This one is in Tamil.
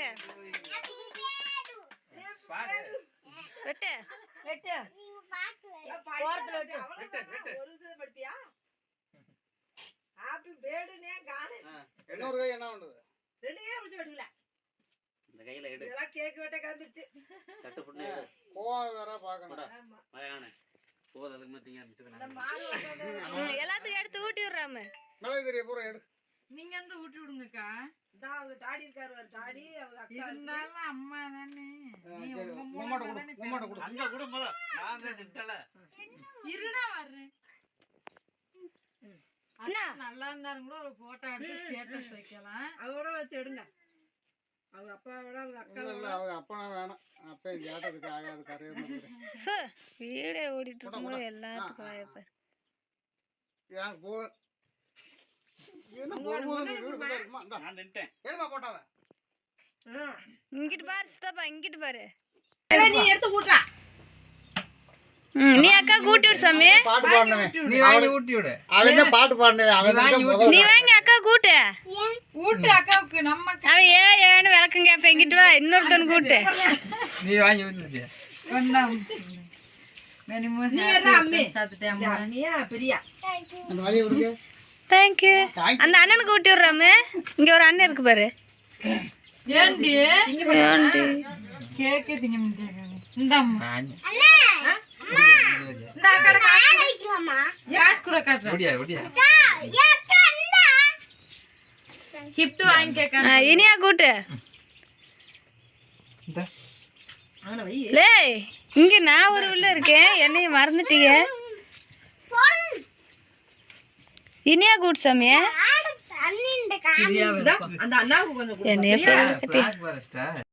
வாங்க பாரு. வெட்டு. வெட்டு. ஓரத்துல வெட்டு. ஒரு விஷயம் படிப்பியா ஹாப்பி பேர்டுனே காணு இன்னொரு கை என்ன பண்ணுது? ரெண்டு பேரும் முடிச்சு வெட்டுல இந்த கையில எடு. இதெல்லாம் கேக் வெட்ட கிளம்பிடுச்சு தட்டு எடு. கோவம் வேற பார்க்கணும். ஆமா. மயான. போதும் அதுக்கு மேல திங்க அந்த ஆரம்பிச்சுக்கலாம் மாடு வந்து ம், எல்லாத்துக்கும் எடுத்து ஊட்டி விடுறாம. மிளகு தெரிய பூரா எடு. நீங்க வந்து ஊட்டி விடுங்கக்கா. தான் அவங்க டாடி இருக்காரு ஒரு டாடி அவங்க அக்கா. இருந்தாலும் அம்மா தானே. நீ உங்க அங்க கூட நான் திட்டல. இருடா வர்றேன். அண்ணா. நல்லா இருந்தாலும் கூட ஒரு போட்டோ எடுத்து ஸ்டேட்டஸ் வைக்கலாம். அவரோட வச்சு எடுங்க. அவங்க அப்பாவோட அவங்க அக்கா இல்ல இல்ல அவங்க அப்பனா வேணாம். அப்ப கேட்டதுக்கு ஆகாது கரையாது சோ வீடே ஓடிட்டு இருக்கும்போது எல்லாத்துக்கும் வாய்ப்பு. எனக்கு போ. இங்கிட்டு பாரு சித்தப்பா இங்கிட்டு பாரு நீ எடுத்து அக்கா கூட்டி விடு சாமி நீ வாங்கி ஊட்டி விடு அவன் தான் பாட்டு அவன் தான் முதல்ல. நீ வாங்கி அக்கா கூட்டு ஊட்டு அக்காவுக்கு நம்ம அவன் ஏ ஏன்னு விளக்கம் கேப்ப இங்கிட்டு வா இன்னொருத்தன் கூட்டு நீ வாங்கி ஊட்டி? சாப்பிட்டேன் பெரியா அந்த வழியை விடுங்க தேங்க்யூ Thank அந்த அண்ணனுக்கு ஊட்டி விடுறாம இங்க ஒரு அண்ணன் இருக்கு பாரு. ஏண்டி? ஏன்டி? கேக்கு திங்க இந்த அம்மா கூட. கிஃப்ட் வாங்கி இனியா கூட்டு. லேய் இங்க நான் ஒரு உள்ள இருக்கேன். என்னைய மறந்துட்டீங்க. இனியா கூட்டு சாமியா. என்னைய